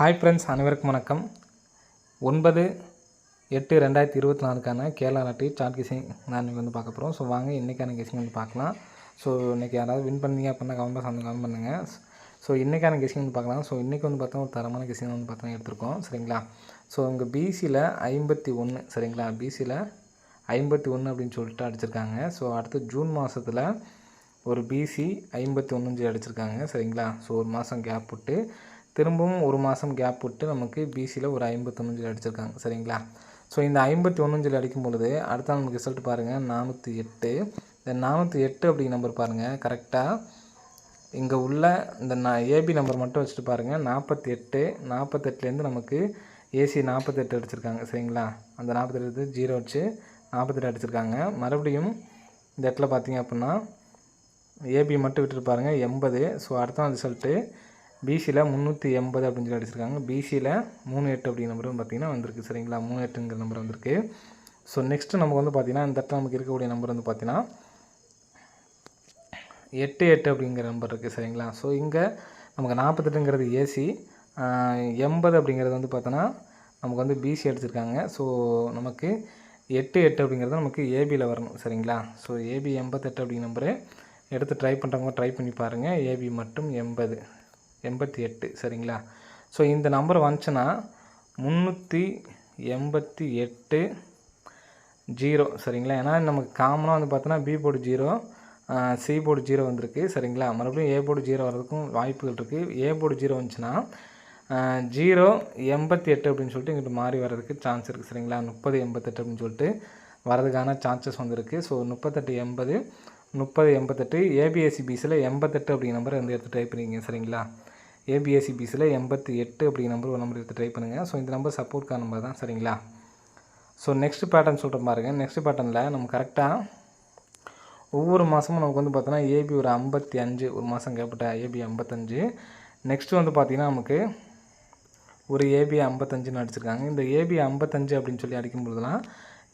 Hi friends அனைவருக்கும் வணக்கம். ஒன்பது எட்டு ரெண்டாயிரத்தி இருபத்தி நாலுக்கான கேரளா நாட்டு சார்ட் கிசிங் நான் இன்றைக்கி வந்து பார்க்க போகிறோம் ஸோ வாங்க இன்றைக்கான கிசிங் வந்து பார்க்கலாம். ஸோ இன்றைக்கி யாராவது வின் பண்ணீங்க அப்படின்னா கமெண்ட் பாக்ஸ் வந்து கமெண்ட் பண்ணுங்கள் ஸோ இன்றைக்கான கெஸிங் வந்து பார்க்கலாம். ஸோ இன்றைக்கி வந்து பார்த்தா ஒரு தரமான கெஸிங் வந்து பார்த்தா எடுத்திருக்கோம். சரிங்களா? ஸோ உங்கள் பிசியில் ஐம்பத்தி ஒன்று சரிங்களா? பிசியில் ஐம்பத்தி ஒன்று அப்படின்னு சொல்லிட்டு அடிச்சிருக்காங்க. ஸோ அடுத்து ஜூன் மாதத்தில் ஒரு பிசி ஐம்பத்தி ஒன்று அடிச்சிருக்காங்க. சரிங்களா? ஸோ ஒரு மாதம் கேப் விட்டு திரும்பவும் ஒரு மாதம் கேப் விட்டு நமக்கு பிசியில் ஒரு ஐம்பத்தொன்னு அடிச்சிருக்காங்க. சரிங்களா? ஸோ இந்த ஐம்பத்தி ஒன்று அடிக்கும் பொழுது அடுத்த நமக்கு ரிசல்ட் பாருங்கள் நானூற்றி எட்டு. இந்த நானூற்றி எட்டு அப்படிங்கிற நம்பர் பாருங்கள் கரெக்டாக இங்கே உள்ள இந்த நான் ஏபி நம்பர் மட்டும் வச்சுட்டு பாருங்கள் நாற்பத்தி எட்டு நாற்பத்தெட்டுலேருந்து நமக்கு ஏசி நாற்பத்தெட்டு அடிச்சிருக்காங்க. சரிங்களா? அந்த நாற்பத்தெட்டு ஜீரோ வச்சு நாற்பத்தெட்டு அடிச்சிருக்காங்க. மறுபடியும் இந்த இடத்துல பார்த்தீங்க அப்படின்னா ஏபி மட்டும் விட்டுட்டு பாருங்கள் எண்பது. ஸோ அடுத்த ரிசல்ட்டு பிசியில் முந்நூற்றி எண்பது அப்படின்னு சொல்லி அடிச்சிருக்காங்க. பிசியில் மூணு எட்டு அப்படிங்கிற நம்பர் பார்த்தீங்கன்னா வந்திருக்கு. சரிங்களா? மூணு எட்டுங்கிற நம்பர் வந்திருக்கு. ஸோ நெக்ஸ்ட்டு நமக்கு வந்து பார்த்திங்கன்னா இந்த இடத்துல நமக்கு இருக்கக்கூடிய நம்பர் வந்து பார்த்திங்கன்னா எட்டு எட்டு அப்படிங்கிற நம்பர் இருக்குது சரிங்களா? ஸோ இங்கே நமக்கு நாற்பத்தெட்டுங்கிறது ஏசி எண்பது அப்படிங்கிறது வந்து பார்த்தோன்னா நமக்கு வந்து பிசி அடிச்சிருக்காங்க. ஸோ நமக்கு எட்டு எட்டு அப்படிங்கிறது நமக்கு ஏபியில் வரணும். சரிங்களா? ஸோ ஏபி எண்பத்தெட்டு அப்படிங்கிற நம்பரு எடுத்து ட்ரை பண்ணுறவங்க ட்ரை பண்ணி பாருங்கள் ஏபி மட்டும் எண்பது. எண்பத்தி எட்டு சரிங்களா? ஸோ இந்த நம்பர் வந்துச்சுன்னா முந்நூற்றி எண்பத்தி எட்டு ஜீரோ சரிங்களா? ஏன்னா நமக்கு காமனாக வந்து பார்த்தோன்னா B board zero C board zero வந்திருக்கு சரிங்களா? மறுபடியும் ஏ போர்டு ஜீரோ வர்றதுக்கும் வாய்ப்புகள் இருக்குது ஏ போர்டு ஜீரோ வந்துச்சுன்னா ஜீரோ எண்பத்தி எட்டு அப்படின்னு சொல்லிட்டு இங்கிட்டு மாறி வர்றதுக்கு சான்ஸ் இருக்குது சரிங்களா? முப்பது எண்பத்தெட்டு அப்படின்னு சொல்லிட்டு வரதுக்கான சான்சஸ் வந்திருக்கு. ஸோ முப்பத்தெட்டு எண்பது முப்பது எண்பத்தெட்டு ஏபிஎஸ்சி பிஸில் எண்பத்தெட்டு அப்படிங்கிற நம்பர் வந்து எடுத்து ட்ரை பண்ணிங்க சரிங்களா? ஏபிஎஸ்சி பிஸில் எண்பத்தி எட்டு அப்படிங்கிற நம்பர் ஒரு நம்பர் எடுத்து ட்ரை பண்ணுங்கள் ஸோ இந்த நம்பர் சப்போர்ட்கான நம்பர் தான் சரிங்களா? ஸோ நெக்ஸ்ட் பேட்டர்ன் சொல்கிற பாருங்க. நெக்ஸ்ட் பேட்டர்னில் நம்ம கரெக்டாக ஒவ்வொரு மாதமும் நமக்கு வந்து பார்த்தோன்னா ஏபி ஒரு ஐம்பத்தி அஞ்சு ஒரு மாதம் கேட்பட்ட ஏபி ஐம்பத்தஞ்சு நெக்ஸ்ட்டு வந்து பார்த்திங்கன்னா நமக்கு ஒரு ஏபி ஐம்பத்தஞ்சுன்னு அடிச்சிருக்காங்க. இந்த ஏபி ஐம்பத்தஞ்சு அப்படின்னு சொல்லி அடிக்கும்போதுலாம்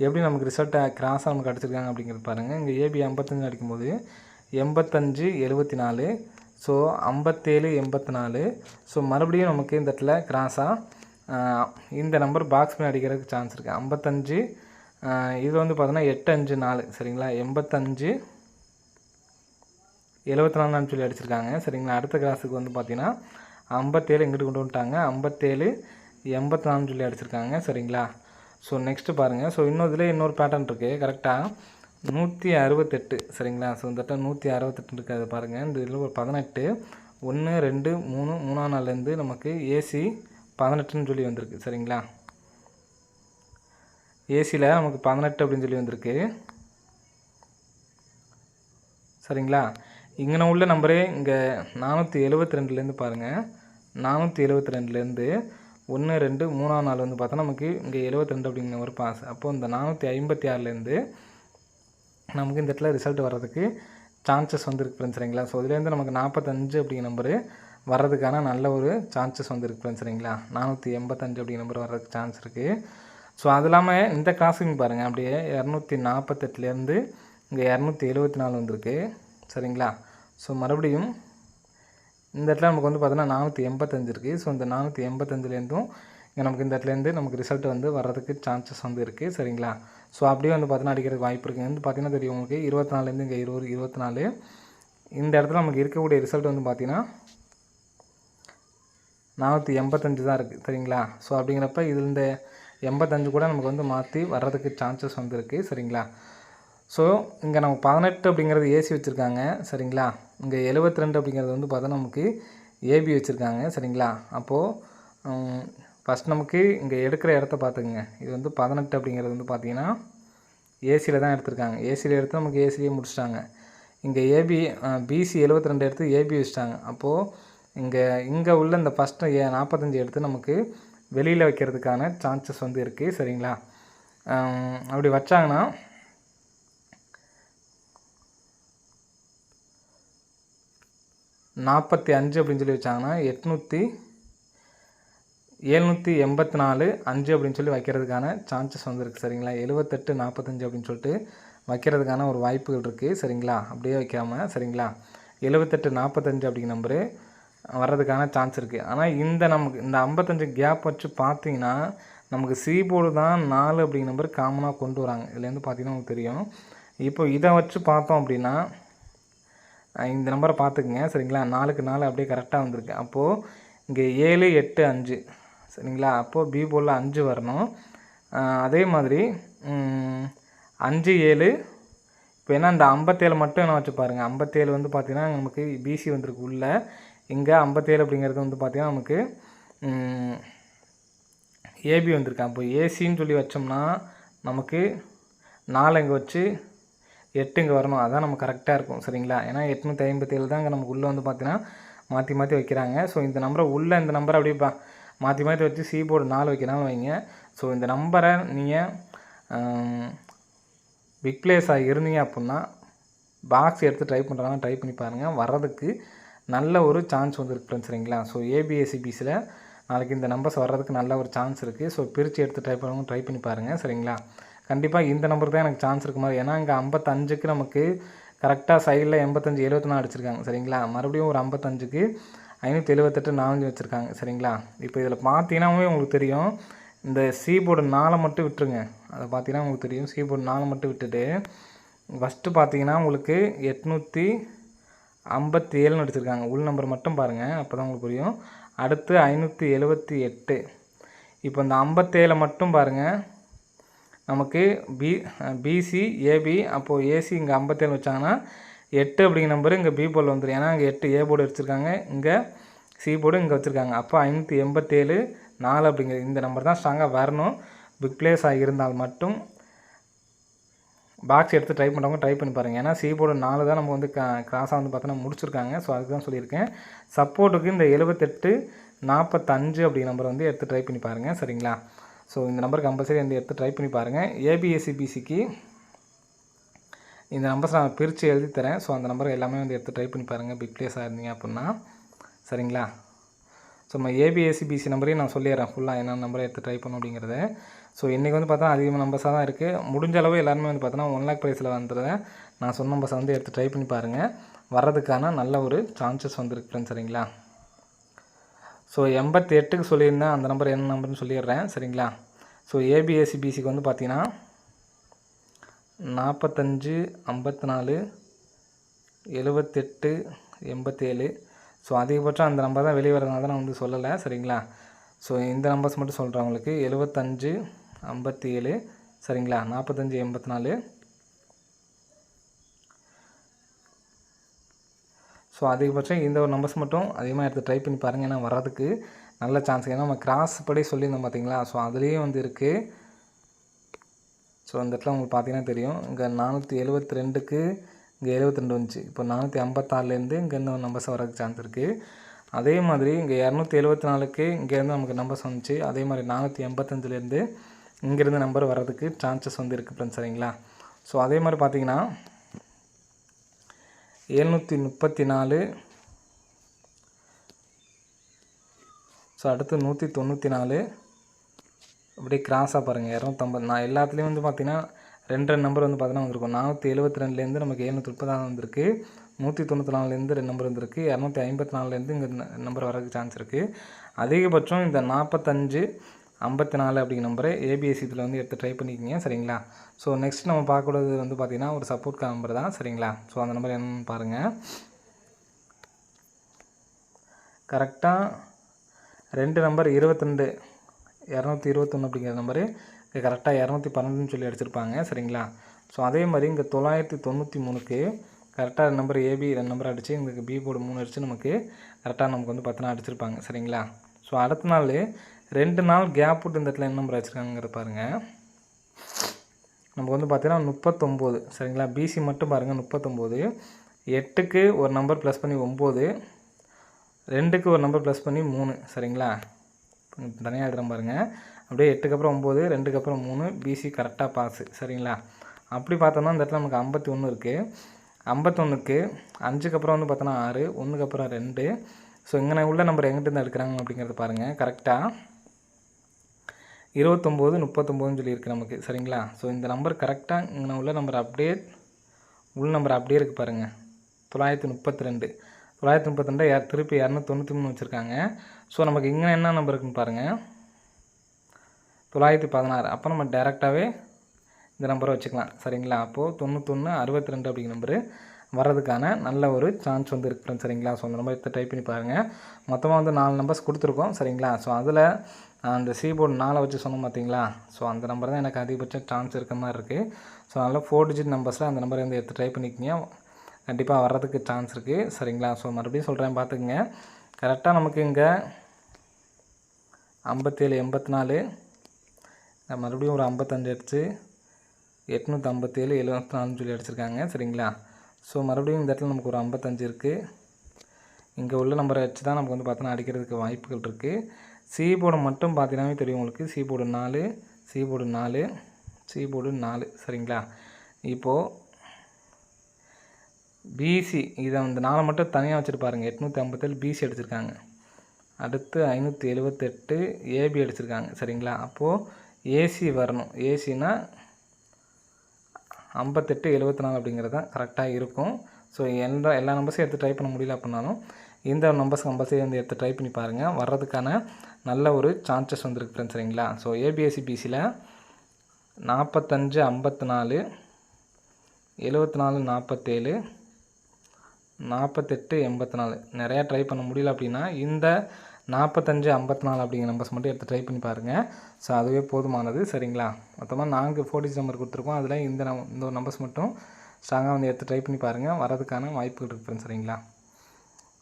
எப்படி நமக்கு ரிசல்ட்டை கிராஸாக நமக்கு அடிச்சிருக்காங்க அப்படிங்கிறது பாருங்கள் இங்கே ஏபி ஐம்பத்தஞ்சு அடிக்கும்போது எண்பத்தஞ்சு எழுபத்தி நாலு ஸோ ஐம்பத்தேழு எண்பத்தி நாலு ஸோ மறுபடியும் நமக்கு இந்த இடத்துல கிராஸாக இந்த நம்பர் பாக்ஸ் பண்ணி அடிக்கிறதுக்கு சான்ஸ் இருக்குது ஐம்பத்தஞ்சு இது வந்து பார்த்தோன்னா எட்டு அஞ்சு நாலு. சரிங்களா? எண்பத்தஞ்சு எழுபத்தி நாலுன்னு சொல்லி அடிச்சிருக்காங்க. சரிங்களா? அடுத்த கிராஸுக்கு வந்து பார்த்தீங்கன்னா ஐம்பத்தேழு இங்கிட்டு கொண்டு வந்துட்டாங்க. ஐம்பத்தேழு எண்பத்தி நாலுன்னு சொல்லி அடிச்சிருக்காங்க. சரிங்களா? ஸோ நெக்ஸ்ட்டு பாருங்கள் ஸோ இன்னொரு இதில் இன்னொரு பேட்டர்ன் இருக்குது கரெக்டாக நூற்றி அறுபத்தெட்டு சரிங்களா? ஸோ இந்த இடத்துல நூற்றி அறுபத்தெட்டு இருக்காது பாருங்கள் இந்த இதில் ஒரு பதினெட்டு ஒன்று ரெண்டு மூணு மூணாம் நாள்லேருந்து நமக்கு ஏசி பதினெட்டுன்னு சொல்லி வந்திருக்கு சரிங்களா? ஏசியில் நமக்கு பதினெட்டு அப்படின்னு சொல்லி வந்திருக்கு. சரிங்களா? இங்கே உள்ள நம்பரே இங்கே நானூற்றி எழுபத்தி ரெண்டுலேருந்து பாருங்கள் நானூற்றி எழுபத்தி ரெண்டுலேருந்து ஒன்று ரெண்டு மூணாம் நாள் வந்து பார்த்தா நமக்கு இங்கே எழுபத்தி ரெண்டு அப்படிங்கிற ஒரு பாஸ் அப்போது இந்த நானூற்றி ஐம்பத்தி ஆறுலேருந்து நமக்கு இந்த இடத்துல ரிசல்ட் வர்றதுக்கு சான்சஸ் வந்துருக்கு ஃப்ரெண்ட்ஸ் சரிங்களா? ஸோ இதுலேருந்து நமக்கு நாற்பத்தஞ்சு அப்படிங்கிற நம்பரு வர்றதுக்கான நல்ல ஒரு சான்சஸ் வந்துருக்கு ஃப்ரெண்ட்ஸ் சரிங்களா? நானூற்றி எண்பத்தஞ்சு அப்படிங்கிற நம்பர் வர்றதுக்கு சான்ஸ் இருக்குது ஸோ அது இல்லாமல் இந்த கிளாஸிங் பாருங்கள் அப்படியே இரநூத்தி நாற்பத்தெட்டுலேருந்து இங்கே இரநூத்தி எழுபத்தி நாலு வந்திருக்கு. சரிங்களா? ஸோ மறுபடியும் இந்த இடத்துல நமக்கு வந்து பார்த்தோன்னா நானூற்றி எண்பத்தஞ்சு இருக்குது ஸோ இந்த நானூற்றி எண்பத்தஞ்சுலேருந்தும் இங்கே நமக்கு இந்த இடத்துலேருந்து நமக்கு ரிசல்ட் வந்து வர்றதுக்கு சான்சஸ் வந்து இருக்குது சரிங்களா? ஸோ அப்படியே வந்து பார்த்தீங்கன்னா அடிக்கிறதுக்கு வாய்ப்பு இருக்குது வந்து பார்த்தீங்கன்னா தெரியும் உங்களுக்கு. இருபத்தி நாலுலேருந்து இங்கே இருபது இருபத்தி நாலு இந்த இடத்துல நமக்கு இருக்கக்கூடிய ரிசல்ட் வந்து பார்த்திங்கன்னா நானூற்றி எண்பத்தஞ்சு தான் இருக்குது சரிங்களா? ஸோ அப்படிங்கிறப்ப இதில் இந்த எண்பத்தஞ்சு கூட நமக்கு வந்து மாற்றி வர்றதுக்கு சான்சஸ் வந்துருக்கு சரிங்களா? ஸோ இங்கே நம்ம பதினெட்டு அப்படிங்கிறது ஏசி வச்சுருக்காங்க. சரிங்களா? இங்கே எழுபத்தி ரெண்டு அப்படிங்கிறது வந்து பார்த்தா நமக்கு ஏபி வச்சுருக்காங்க. சரிங்களா? அப்போது ஃபஸ்ட் நமக்கு இங்கே எடுக்கிற இடத்த பார்த்துக்குங்க. இது வந்து பதினெட்டு அப்படிங்கிறது வந்து பார்த்திங்கன்னா ஏசியில் தான் எடுத்திருக்காங்க. ஏசியில் எடுத்து நமக்கு ஏசிலேயே முடிச்சிட்டாங்க. இங்கே ஏபி பிசி எழுபத்தி ரெண்டு எடுத்து ஏபி வச்சுட்டாங்க. அப்போது இங்கே இங்கே உள்ள இந்த ஃபஸ்ட்டு ஏ நாற்பத்தஞ்சு எடுத்து நமக்கு வெளியில் வைக்கிறதுக்கான சான்சஸ் வந்து இருக்குது சரிங்களா? அப்படி வச்சாங்கன்னா நாற்பத்தி அஞ்சு அப்படின்னு சொல்லி வச்சாங்கன்னா எட்நூற்றி எழுநூற்றி எண்பத்தி நாலு அஞ்சு அப்படின்னு சொல்லி வைக்கிறதுக்கான சான்சஸ் வந்துருக்கு சரிங்களா? எழுபத்தெட்டு நாற்பத்தஞ்சு அப்படின்னு சொல்லிட்டு வைக்கிறதுக்கான ஒரு வாய்ப்புகள் இருக்குது சரிங்களா? அப்படியே வைக்காமல் சரிங்களா? எழுபத்தெட்டு நாற்பத்தஞ்சு அப்படிங்கிற நம்பரு வர்றதுக்கான சான்ஸ் இருக்குது ஆனால் இந்த நமக்கு இந்த ஐம்பத்தஞ்சு கேப் வச்சு பார்த்தீங்கன்னா நமக்கு சி போர்டு தான் நாலு அப்படிங்கிற நம்பர் காமனாக கொண்டு வராங்க. இதுலேருந்து பார்த்தீங்கன்னா உங்களுக்கு தெரியும். இப்போ இதை வச்சு பார்த்தோம் அப்படின்னா இந்த நம்பரை பார்த்துக்குங்க. சரிங்களா? நாலுக்கு நாலு அப்படியே கரெக்டாக வந்திருக்கு. அப்போது இங்கே ஏழு எட்டு அஞ்சு. சரிங்களா? அப்போது பி போலில் அஞ்சு வரணும். அதே மாதிரி அஞ்சு ஏழு. இப்போ ஏன்னா இந்த ஐம்பத்தேழு மட்டும் என்ன வச்சு பாருங்கள் ஐம்பத்தேழு வந்து பார்த்தீங்கன்னா நமக்கு பிசி வந்திருக்கு உள்ள. இங்கே ஐம்பத்தேழு அப்படிங்கிறது வந்து பார்த்திங்கன்னா நமக்கு ஏபி வந்திருக்கு. அப்போ ஏசின்னு சொல்லி வச்சோம்னா நமக்கு நாலு இங்கே வச்சு எட்டு இங்கே வரணும். அதான் நம்ம கரெக்டாக இருக்கும். சரிங்களா? ஏன்னா எட்நூற்றி ஐம்பத்தேழு தான் இங்கே நமக்கு உள்ளே வந்து பார்த்தீங்கன்னா மாற்றி மாற்றி வைக்கிறாங்க. ஸோ இந்த நம்பரை உள்ளே இந்த நம்பரை அப்படியே மாற்றி மாற்றி வச்சு சி போர்டு நாலு வைக்கிறாங்க வைங்க. ஸோ இந்த நம்பரை நீங்கள் பிக் பிளேஸாக இருந்தீங்க அப்படின்னா பாக்ஸ் எடுத்து ட்ரை பண்ணுறாங்க ட்ரை பண்ணி பாருங்கள் வர்றதுக்கு நல்ல ஒரு சான்ஸ் வந்துருக்கு ஃப்ரெண்ட்ஸ் சரிங்களா? ஸோ ஏபிஎஸ்சிபிஸில் நாளைக்கு இந்த நம்பர்ஸ் வர்றதுக்கு நல்ல ஒரு சான்ஸ் இருக்குது ஸோ பிரித்து எடுத்து ட்ரை பண்ணுவோம் ட்ரை பண்ணி பாருங்கள் சரிங்களா? கண்டிப்பாக இந்த நம்பர் தான் எனக்கு சான்ஸ் இருக்கு மாதிரி. ஏன்னா இங்கே ஐம்பத்தஞ்சுக்கு நமக்கு கரெக்டாக சைடில் எண்பத்தஞ்சு எழுபத்தி நாலு அடிச்சிருக்காங்க சரிங்களா? மறுபடியும் ஒரு ஐம்பத்தஞ்சுக்கு ஐநூற்றி எழுபத்தெட்டு நாலஞ்சு வச்சுருக்காங்க சரிங்களா? இப்போ இதில் பார்த்தீங்கன்னாவே உங்களுக்கு தெரியும். இந்த சி போர்டு நாலை மட்டும் விட்டுருங்க. அதை பார்த்தீங்கன்னா உங்களுக்கு தெரியும். சி போர்டு நாலை மட்டும் விட்டுட்டு ஃபஸ்ட்டு பார்த்தீங்கன்னா உங்களுக்கு எட்நூற்றி ஐம்பத்தி ஏழுன்னு அடிச்சிருக்காங்க உள் நம்பர் மட்டும் பாருங்கள் அப்போ தான் உங்களுக்கு புரியும். அடுத்து ஐநூற்றி எழுபத்தி எட்டு. இப்போ இந்த ஐம்பத்தேழை மட்டும் பாருங்கள் நமக்கு பி பிசி ஏபி அப்போது ஏசி இங்கே ஐம்பத்தேழு வச்சாங்கன்னா எட்டு அப்படிங்கிற நம்பர் இங்கே பி போர்டில் வந்துடும் ஏன்னா இங்கே எட்டு ஏ போர்டு வச்சுருக்காங்க. இங்கே சி போர்டு இங்கே வச்சுருக்காங்க. அப்போ ஐநூற்றி எண்பத்தேழு நாலு அப்படிங்கிற இந்த நம்பர் தான் ஸ்ட்ராங்காக வரணும். பிக் பிளேஸ் ஆகியிருந்தால் மட்டும் பாக்ஸ் எடுத்து ட்ரை பண்ணுறவங்க ட்ரை பண்ணி பாருங்கள் ஏன்னா சி போர்டு நாலு தான் நம்ம வந்து கிராஸாக வந்து பார்த்தோன்னா முடிச்சிருக்காங்க. ஸோ அதுக்கு தான் சொல்லியிருக்கேன். சப்போர்ட்டுக்கு இந்த எழுபத்தெட்டு நாற்பத்தஞ்சு அப்படிங்கிற நம்பர் வந்து எடுத்து ட்ரை பண்ணி பாருங்கள் சரிங்களா? ஸோ இந்த நம்பர் கம்பல்சரி வந்து எடுத்து ட்ரை பண்ணி பாருங்கள் ஏபிஎஸ்சிபிசிக்கு இந்த நம்பர்ஸ் நான் பிரித்து எழுதி தரேன். ஸோ அந்த நம்பர் எல்லாமே வந்து எடுத்து ட்ரை பண்ணி பாருங்கள் பிக் பிளேஸாக இருந்தீங்க அப்படின்னா சரிங்களா? ஸோ நம்ம ஏபிஎஸ்சிபிசி நம்பரையும் நான் சொல்லிடுறேன். ஃபுல்லாக என்ன நம்பரை எடுத்து ட்ரை பண்ணும் அப்படிங்கிறத. ஸோ இன்றைக்கி வந்து பார்த்தா அதிகமாக நம்பர்ஸாக தான் இருக்குது முடிஞ்ச அளவு எல்லாருமே வந்து பார்த்தோன்னா ஒன் லேக் ப்ரைஸில் வந்துடுறத நான் சொன்ன நம்பர்ஸை வந்து எடுத்து ட்ரை பண்ணி பாருங்கள் வர்றதுக்கான நல்ல ஒரு சான்சஸ் வந்துருக்கு ஃப்ரெண்ட்ஸ் சரிங்களா? ஸோ எண்பத்தி எட்டுக்கு சொல்லியிருந்தேன். அந்த நம்பர் என்ன நம்பர்னு சொல்லிடுறேன் சரிங்களா? ஸோ ஏபிஎஸ்சிபிசிக்கு வந்து பார்த்தீங்கன்னா நாற்பத்தஞ்சு ஐம்பத்தி நாலு எழுபத்தெட்டு எண்பத்தேழு. ஸோ அதிகபட்சம் அந்த நம்பர் தான் வெளியே வரதுனால தான் நான் வந்து சொல்லலை சரிங்களா? ஸோ இந்த நம்பர்ஸ் மட்டும் சொல்கிறேன் உங்களுக்கு. எழுபத்தஞ்சு ஐம்பத்தி ஏழு சரிங்களா? நாற்பத்தஞ்சு எண்பத்தி நாலு ஸோ அதிகபட்சம் இந்த ஒரு நம்பர்ஸ் மட்டும் அதிகமாக எடுத்து ட்ரை பண்ணி பாருங்கள் ஏன்னா வர்றதுக்கு நல்ல சான்ஸ் ஏன்னா நம்ம கிராஸ் படி சொல்லியிருந்தோம் பார்த்தீங்களா ஸோ அதுலேயும் வந்து இருக்குது ஸோ அந்த இடத்துல உங்களுக்கு பார்த்தீங்கன்னா தெரியும். இங்கே நானூற்றி எழுபத்தி ரெண்டுக்கு இங்கே எழுபத்தி ரெண்டு வந்துச்சு. இப்போ நானூற்றி ஐம்பத்தாறுலேருந்து இங்கேருந்து ஒரு நம்பர்ஸ் வரதுக்கு சான்ஸ் இருக்குது அதே மாதிரி இங்கே இரநூத்தி எழுபத்தி நாலுக்கு இங்கேருந்து நமக்கு நம்பர்ஸ் வந்துச்சு. அதே மாதிரி நானூற்றி எண்பத்தஞ்சுலேருந்து இங்கேருந்து நம்பர் வர்றதுக்கு சான்சஸ் வந்து இருக்குது ஃப்ரெண்ட்ஸ் சரிங்களா? ஸோ அதே மாதிரி பார்த்தீங்கன்னா எழுநூற்றி முப்பத்தி நாலு. ஸோ அடுத்து நூற்றி தொண்ணூற்றி நாலு. அப்படியே கிராஸாக பாருங்கள் இரநூத்தம்பது. நான் எல்லாத்துலேயும் வந்து பார்த்தீங்கன்னா ரெண்டு ரெண்டு நம்பர் வந்து பார்த்தீங்கன்னா வந்திருக்கும். நானூற்றி எழுபத்தி ரெண்டுலேருந்து நமக்கு எழுநூற்றி முப்பதாம் வந்திருக்கு. நூற்றி தொண்ணூற்றி நாலுலேருந்து ரெண்டு நம்பர் வந்திருக்கு. இரநூத்தி ஐம்பத்தி நாலுலேருந்து இங்கே நம்பர் வரதுக்கு சான்ஸ் இருக்குது அதிகபட்சம் இந்த நாற்பத்தஞ்சு ஐம்பத்தி நாலு அப்படிங்கிற நம்பரை ஏபிஎஸ்சி இதில் வந்து எடுத்து ட்ரை பண்ணிக்கிங்க சரிங்களா? ஸோ நெக்ஸ்ட் நம்ம பார்க்கக்கூடாது வந்து பார்த்திங்கன்னா ஒரு சப்போர்ட் நம்பர் தான் சரிங்களா? ஸோ அந்த நம்பர் என்னன்னு பாருங்கள் கரெக்டாக ரெண்டு நம்பர் இருபத்திரெண்டு. இரநூத்தி இருபத்தொன்று அப்படிங்கிற நம்பரு இங்கே கரெக்டாக இரநூத்தி பன்னெண்டுன்னு சொல்லி அடிச்சிருப்பாங்க சரிங்களா? ஸோ அதே மாதிரி இங்கே தொள்ளாயிரத்தி தொண்ணூற்றி மூணுக்கு கரெக்டாக நம்பர் ஏபி ரெண்டு நம்பர் அடித்து எங்களுக்கு பி போர்டு மூணு அடித்து நமக்கு கரெக்டாக நமக்கு வந்து பார்த்தோன்னா அடிச்சிருப்பாங்க சரிங்களா? ஸோ அடுத்த நாள் ரெண்டு நாள் கேப் விட்டு இந்த இடத்துல என்ன நம்பர் வச்சுருக்காங்கிறத பாருங்கள் நமக்கு வந்து பார்த்திங்கன்னா முப்பத்தொம்போது சரிங்களா? பிசி மட்டும் பாருங்கள் முப்பத்தொம்போது. எட்டுக்கு ஒரு நம்பர் ப்ளஸ் பண்ணி ஒம்பது. ரெண்டுக்கு ஒரு நம்பர் ப்ளஸ் பண்ணி மூணு சரிங்களா? தனியாக எழுதுகிறேன் பாருங்கள் அப்படியே எட்டுக்கு அப்புறம் ஒம்பது ரெண்டுக்கு அப்புறம் மூணு பிசி கரெக்டாக பாஸு சரிங்களா? அப்படி பார்த்தோம்னா இந்த இடத்துல நமக்கு ஐம்பத்தி ஒன்று இருக்குது ஐம்பத்தொன்றுக்கு அஞ்சுக்கு அப்புறம் வந்து பார்த்தோன்னா ஆறு ஒன்றுக்கு அப்புறம் ரெண்டு. ஸோ இங்கே உள்ள நம்பர் எங்கிட்டேருந்து எடுக்கிறாங்க அப்படிங்கிறத பாருங்கள் கரெக்டாக இருபத்தொம்போது முப்பத்தொம்போதுன்னு சொல்லியிருக்கு நமக்கு. சரிங்களா? ஸோ இந்த நம்பர் கரெக்டாக இங்கே உள்ள நம்பர் அப்படியே உள் நம்பர் அப்படியே இருக்குது பாருங்கள் தொள்ளாயிரத்தி முப்பத்தி ரெண்டு தொள்ளாயிரத்தி முப்பத்தி ரெண்டு திருப்பி இரநூத்தி தொண்ணூற்றி மூணு வச்சுருக்காங்க. ஸோ நமக்கு இங்கே என்ன நம்பர் இருக்குன்னு பாருங்கள் தொள்ளாயிரத்தி பதினாறு. அப்போ நம்ம டேரெக்டாகவே இந்த நம்பரை வச்சுக்கலாம். சரிங்களா? அப்போது தொண்ணூத்தொன்று அறுபத்தி ரெண்டு அப்படிங்கிற நம்பரு வர்றதுக்கான நல்ல ஒரு சான்ஸ் வந்து இருக்கு சரிங்களா? ஸோ அந்த நம்பர் எடுத்து டைப் பண்ணி பாருங்கள் மொத்தமாக வந்து நாலு நம்பர்ஸ் கொடுத்துருக்கோம். சரிங்களா? ஸோ அதில் அந்த சீபோர்டு நாளை வச்சு சொன்னோம் பார்த்தீங்களா ஸோ அந்த நம்பர் தான் எனக்கு அதிகபட்ச சான்ஸ் இருக்க மாதிரி இருக்குது ஸோ அதனால் ஃபோர் டிஜிட் நம்பர்ஸில் அந்த நம்பரை வந்து எடுத்து ட்ரை பண்ணிக்கிங்க. கண்டிப்பாக வர்றதுக்கு சான்ஸ் இருக்குது சரிங்களா? ஸோ மறுபடியும் சொல்கிறேன் பார்த்துக்குங்க கரெக்டாக நமக்கு இங்கே ஐம்பத்தேழு எண்பத்தி நாலு மறுபடியும் ஒரு ஐம்பத்தஞ்சு அடிச்சு எட்நூற்றி ஐம்பத்தேழு எழுபத்தி நாலுன்னு சொல்லி அடிச்சிருக்காங்க. சரிங்களா? ஸோ மறுபடியும் இந்த இடத்துல நமக்கு ஒரு ஐம்பத்தஞ்சு இருக்குது இங்கே உள்ள நம்பரை வச்சு தான் நமக்கு வந்து பார்த்தோன்னா அடிக்கிறதுக்கு வாய்ப்புகள் இருக்குது சி போர்டு மட்டும் பார்த்தீங்கன்னாவே தெரியும் உங்களுக்கு. சி போர்டு நாலு சி போர்டு நாலு சி போர்டு நாலு. சரிங்களா? இப்போது பிசி இதை அந்த நாளை மட்டும் தனியாக வச்சுருப்பாருங்க எட்நூற்றி ஐம்பத்தேழு பிசி அடிச்சிருக்காங்க. அடுத்து ஐநூற்றி எழுபத்தெட்டு ஏபி அடிச்சிருக்காங்க. சரிங்களா? அப்போது ஏசி வரணும். ஏசினா ஐம்பத்தெட்டு எழுபத்தி நாலு அப்படிங்கிறது தான் கரெக்டாக இருக்கும். ஸோ எந்த எல்லா நம்பர்ஸையும் எடுத்து ட்ரை பண்ண முடியல அப்படின்னாலும் இந்த நம்பர்ஸ் கம்பல்சரி வந்து எடுத்து ட்ரை பண்ணி பாருங்கள் வர்றதுக்கான நல்ல ஒரு சான்சஸ் வந்துருக்கு ஃப்ரெண்ட்ஸ் சரிங்களா? ஸோ ஏபிஎஸ்சி பிசியில் நாற்பத்தஞ்சு ஐம்பத்தி நாலு எழுபத்தி நாலு நாற்பத்தேழு நாற்பத்தெட்டு எண்பத்தி நாலு நிறையா ட்ரை பண்ண முடியல அப்படின்னா இந்த நாற்பத்தஞ்சு ஐம்பத்தி நாலு அப்படிங்கிற நம்பர்ஸ் மட்டும் எடுத்து ட்ரை பண்ணி பாருங்கள் ஸோ அதுவே போதுமானது. சரிங்களா? மொத்தமாக நான்கு ஃபோர்டிஸ் நம்பர் கொடுத்துருக்கோம். அதில் இந்த நம் இந்த நம்பர்ஸ் மட்டும் ஸ்ட்ராங்காக வந்து எடுத்து ட்ரை பண்ணி பாருங்கள் வரதுக்கான வாய்ப்புகள் இருக்குது சரிங்களா?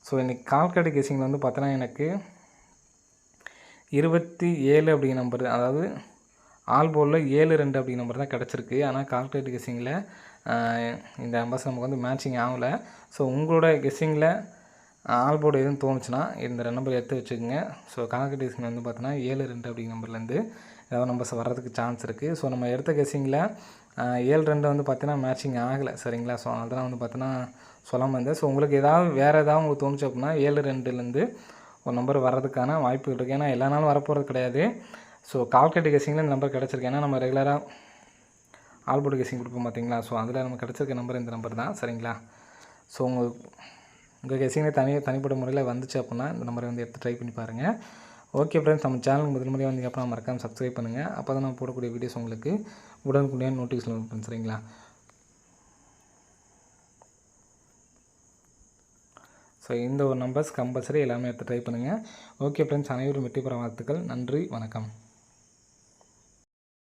ஸோ இன்றைக்கி கால்கட்டு கேசிங்கில் வந்து பார்த்தோன்னா எனக்கு இருபத்தி ஏழு அப்படிங்கிற நம்பர் அதாவது ஆல் போலில் ஏழு ரெண்டு அப்படிங்கிற நம்பர் தான் கிடச்சிருக்கு. ஆனால் கால்குலேட் கேசிங்கில் இந்த நம்பர்ஸ் நமக்கு வந்து மேட்சிங் ஆகலை. ஸோ உங்களோட கெஸ்ஸிங்கில் ஆல் போர்டு எதுவும் தோணுச்சுன்னா இந்த ரெண்டு நம்பர் எடுத்து வச்சுக்கோங்க. ஸோ கால்குலேட் கெஸ்ஸிங் வந்து பார்த்தோன்னா ஏழு ரெண்டு அப்படிங்கிற நம்பர்லேருந்து ஏதாவது நம்பர்ஸ் வர்றதுக்கு சான்ஸ் இருக்குது ஸோ நம்ம எடுத்த கெஸ்ஸிங்கில் ஏழு ரெண்டு வந்து பார்த்தீங்கன்னா மேட்சிங் ஆகலை. சரிங்களா? ஸோ அதெல்லாம் வந்து பார்த்தோன்னா சொல்லாமல் இருந்தேன். ஸோ உங்களுக்கு ஏதாவது வேறு ஏதாவது உங்களுக்கு தோணுச்சு அப்படின்னா ஏழு ரெண்டுலேருந்து ஒரு நம்பர் வர்றதுக்கான வாய்ப்புகள் இருக்குது ஏன்னா எல்லா நாளும் வரப்போகிறது கிடையாது. ஸோ கால்குலேட் கெஸிங்கில் இந்த நம்பர் கிடச்சிருக்கு. ஏன்னா நம்ம ரெகுலராக ஆல்போர்டு கேசிங் கொடுப்போம் பார்த்தீங்களா? ஸோ அதில் நம்ம கிடச்சிருக்க நம்பர் இந்த நம்பர் தான். சரிங்களா? ஸோ உங்கள் உங்கள் கெஸிங்கில் தனி தனிப்பட்ட முறையில் வந்துச்சு அப்படின்னா இந்த நம்பரை வந்து எடுத்து ட்ரை பண்ணி பாருங்கள் ஓகே ஃப்ரெண்ட்ஸ் நம்ம சேனலுக்கு முதல் முறையாக வந்தீங்க அப்புறம் மறக்காமல் சப்ஸ்கிரைப் பண்ணுங்கள் அப்போ தான் நான் போடக்கூடிய வீடியோஸ் உங்களுக்கு உடனுக்குடன் நோட்டிஃபிகேஷன் வரும் சரிங்களா? ஸோ இந்த ஒரு நம்பர்ஸ் கம்பல்சரி எல்லாமே எடுத்து ட்ரை பண்ணுங்கள் ஓகே ஃப்ரெண்ட்ஸ் அனைவரும் வெற்றி பெற வாழ்த்துக்கள். நன்றி. வணக்கம்.